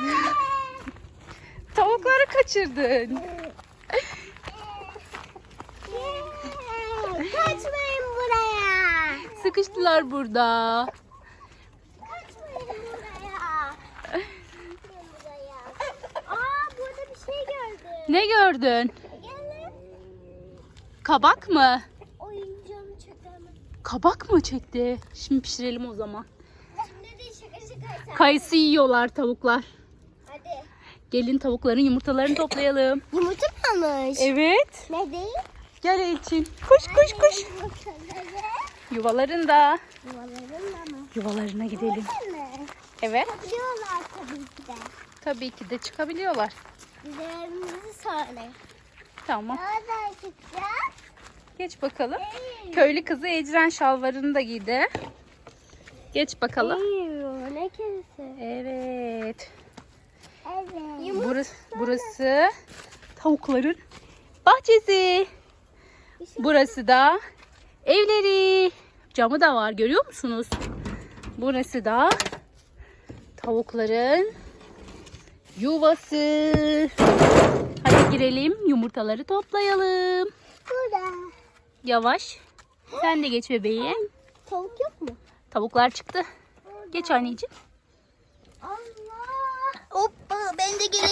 Tavukları kaçırdın. Kaçmayın buraya. Sıkıştılar burada. Kaçmayın buraya. Kaçmayın buraya. Aa burada bir şey gördüm. Ne gördün? Gelin. Kabak mı? Oyuncağımı çakalım. Kabak mı çekti? Şimdi pişirelim o zaman. Şimdi de şaka şaka. Kayısı yiyorlar tavuklar. Gelin tavukların yumurtalarını toplayalım. Yumurta mı almış? Evet. Ne değil? Gel Elçin. Koş koş koş. Yuvalarında. Yuvalarında mı? Yuvalarına gidelim. Evet. Biliyorlar tabii ki de. Tabii ki de çıkabiliyorlar. Bize evimizi söyle. Tamam. Nereden çıkacağız? Geç bakalım. Köylü kızı Ecren şalvarını da giydi. Geç bakalım. Eyvah, ne? Evet. Evet. Burası, burası tavukların bahçesi. Burası da evleri. Camı da var görüyor musunuz? Burası da tavukların yuvası. Hadi girelim yumurtaları toplayalım. Burada. Yavaş. Sen de geç bebeğim. Tavuk yok mu? Tavuklar çıktı. Geç anneciğim. Allah.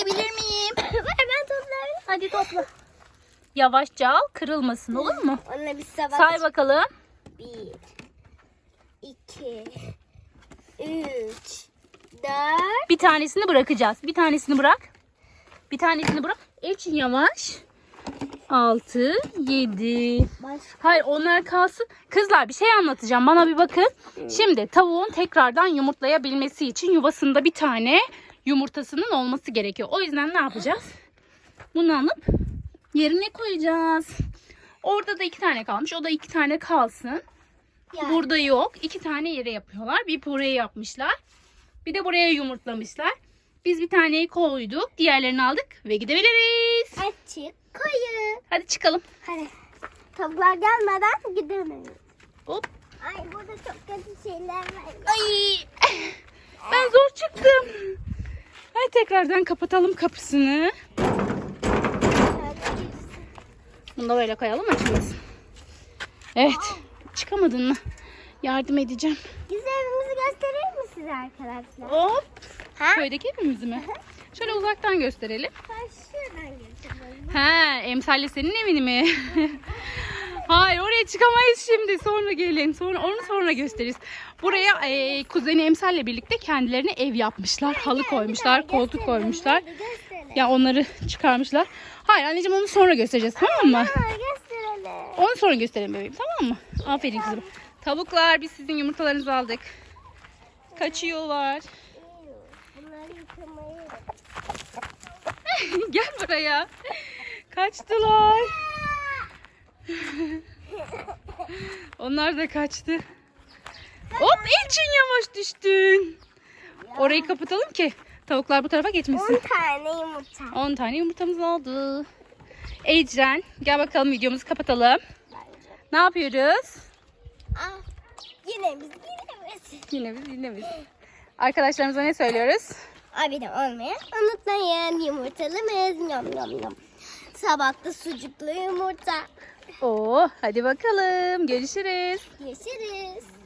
Gelebilir miyim? Ver ben toplarım. Hadi topla. Yavaşça al kırılmasın olur mu? Onunla bir sabah. Say bakalım. Bir. iki, Üç. Dört. Bir tanesini bırakacağız. Bir tanesini bırak. Bir tanesini bırak. Elçin yavaş. 6, 7. Baş. Hayır onlar kalsın. Kızlar bir şey anlatacağım. Bana bir bakın. Şimdi tavuğun tekrardan yumurtlayabilmesi için yuvasında bir tane yumurtasının olması gerekiyor. O yüzden ne yapacağız? Bunu alıp yerine koyacağız. Orada da iki tane kalmış. O da iki tane kalsın. Yani. Burada yok. İki tane yere yapıyorlar. Bir buraya yapmışlar. Bir de buraya yumurtlamışlar. Biz bir taneyi koyduk. Diğerlerini aldık ve gidebiliriz. Açık koyu. Hadi çıkalım. Hadi. Tavuklar gelmeden gidemeyiz. Hop. Ay burada çok kötü şeyler var. Ay. Ben zor çıktım. Hadi tekrardan kapatalım kapısını. Bunu da böyle koyalım açılmasın. Evet. Çıkamadın mı? Yardım edeceğim. Biz evimizi gösterir mi size arkadaşlar? Hop. Ha? Köydeki evimizi mi? Şöyle uzaktan gösterelim. Ben şuradan göstereyim. He, Emsal'le senin evini mi? Hayır oraya çıkamayız şimdi. Sonra gelin. Sonra onu sonra gösteririz. Buraya e, kuzeni Emsal'le birlikte kendilerine ev yapmışlar. Halı koymuşlar, koltuk koymuşlar. Ya onları çıkarmışlar. Hayır anneciğim onu sonra göstereceğiz tamam mı? Onu sonra gösterelim bebeğim tamam mı? Aferin kızım. Tavuklar biz sizin yumurtalarınızı aldık. Kaçıyorlar. Gel buraya. Kaçtılar. Onlar da kaçtı. Hop Elçin yavaş düştün. Orayı kapatalım ki tavuklar bu tarafa 10 geçmesin. tane yumurta. 10 tane yumurtamız oldu. Ecren gel bakalım videomuzu kapatalım. Ne yapıyoruz? Ah, yine biz yine biz. Yine biz yine biz. Arkadaşlarımıza ne söylüyoruz? Abone olmayı unutmayın. Yumurtalımız yom yom yom. Sabahta sucuklu yumurta. Oo, hadi bakalım. Görüşürüz. Görüşürüz.